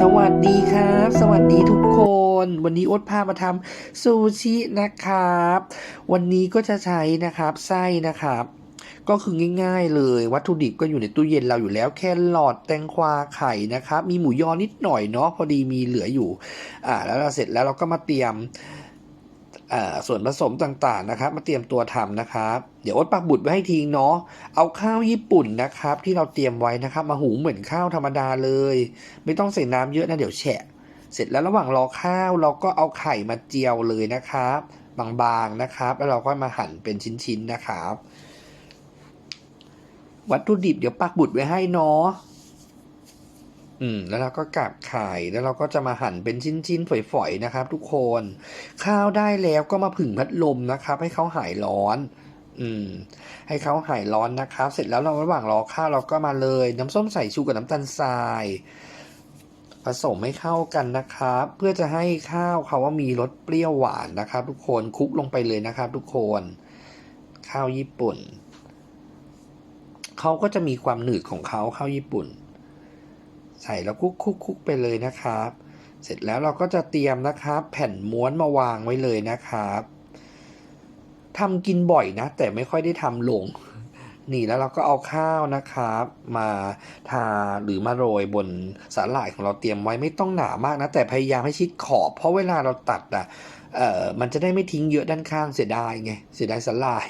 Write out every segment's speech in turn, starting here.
สวัสดีครับ สวัสดีทุกคน วันนี้โอ๊ตพามาทำซูชินะครับ วันนี้ก็จะใช้นะครับไส้นะครับ ก็คือง่าย ๆ เลย วัตถุดิบก็อยู่ในตู้เย็นเราอยู่แล้วแค่หลอดแตงกวาไข่นะครับ มีหมูยอนิดหน่อยเนาะพอดีมีเหลืออยู่ อ่า แล้วเราเสร็จแล้วเราก็มาเตรียม ส่วนผสมต่างๆนะครับ มาเตรียมตัวทำนะครับ เดี๋ยวอ๊ตปักบุตรไว้ให้ทิ้งเนาะเอาข้าวญี่ปุ่นนะครับ ที่เราเตรียมไว้นะครับ มาหุงเหมือนข้าวธรรมดาเลย ไม่ต้องใส่น้ำเยอะนะเดี๋ยวแฉะ เสร็จแล้วระหว่างรอข้าวเราก็เอาไข่มาเจียวเลยนะครับ บางๆนะครับ แล้วเราก็มาหั่นเป็นชิ้นๆนะครับ วัตถุดิบเดี๋ยวปักบุตรไว้ให้เนาะ อืมแล้วเราก็กลับไข่แล้วเราก็จะมาหั่นเป็นชิ้นๆฝอยๆนะครับ ทุกคน ข้าวได้แล้วก็มาผึ่งพัดลมนะครับ ให้เขาหายร้อน อืม ให้เขาหายร้อนนะครับ เสร็จแล้วเราระหว่างรอข้าวเราก็มาเลย น้ำส้มสายชูกับน้ำตาลทราย ผสมให้เข้ากันนะครับ เพื่อจะให้ข้าวเขาว่ามีรสเปรี้ยวหวานนะครับ ทุกคนคลุกลงไปเลยนะครับ ทุกคน ข้าวญี่ปุ่นเขาก็จะมีความหนืดของเขาข้าวญี่ปุ่น ใส่แล้วคุกคุกคุกไปเลยนะครับ เสร็จแล้วเราก็จะเตรียมนะครับ แผ่นม้วนมาวางไว้เลยนะครับทำกินบ่อยนะ แต่ไม่ค่อยได้ทำลง นี่แล้วเราก็เอาข้าวนะครับ มาทาหรือมาโรยบนสาหร่ายของเราเตรียมไว้ไม่ต้องหนามากนะ แต่พยายามให้ชิดขอบ เพราะเวลาเราตัดอะเออมันจะได้ไม่ทิ้งเยอะด้านข้างเสียดายไงเสียดายสาหร่าย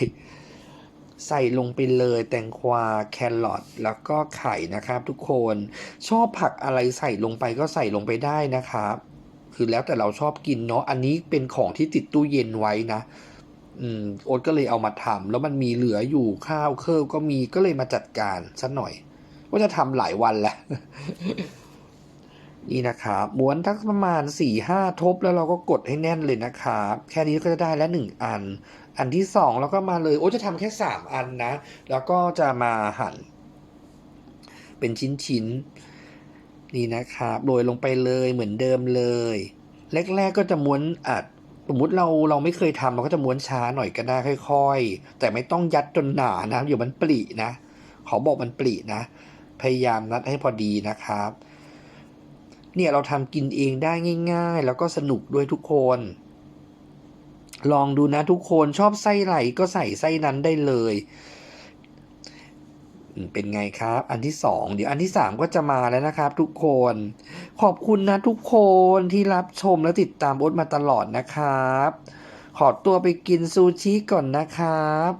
ใส่ลงไปเลยแตงกวาแครอทแล้วก็ไข่นะครับ ทุกคนชอบผักอะไรใส่ลงไปก็ใส่ลงไปได้นะครับ คือแล้วแต่เราชอบกินเนาะอันนี้เป็นของที่ติดตู้เย็นไว้นะอืมโอ๊ตก็เลยเอามาทำแล้วมันมีเหลืออยู่ข้าวเคิร์ก็มีก็เลยมาจัดการสักหน่อย ว่าจะทำหลายวันแหละนี่นะครับม้วนทักประมาณสี่ห้าทบแล้วเราก็กดให้แน่นเลยนะครับ แค่นี้ก็จะได้แล้วหนึ่งอัน อันที่สองเราก็มาเลยโอ้จะทำแค่สามอันนะ แล้วก็จะมาหั่น เป็นชิ้นๆนี่นะครับโรยลงไปเลยเหมือนเดิมเลย แรกๆก็จะม้วนอัดสมมติเราเราไม่เคยทำเราก็จะม้วนช้าหน่อยก็ได้ค่อย ๆ แต่ไม่ต้องยัดจนหนานะเดี๋ยวมันปรินะ ขอบอกมันปรินะ พยายามนัดให้พอดีนะครับ เนี่ยเราทำกินเองได้ง่าย ๆ แล้วก็สนุกด้วยทุกคน ลองดูนะทุกคนชอบไส้ไหลก็ใส่ไส้นั้นได้เลย เป็นไงครับ อันที่สองเดี๋ยวอันที่สามก็จะมาแล้วนะครับ ทุกคน ขอบคุณนะทุกคนที่รับชมและติดตามโอ๊ตมาตลอดนะครับ ขอตัวไปกินซูชิก่อนนะครับ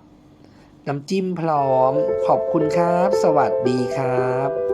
น้ำจิ้มพร้อม ขอบคุณครับ สวัสดีครับ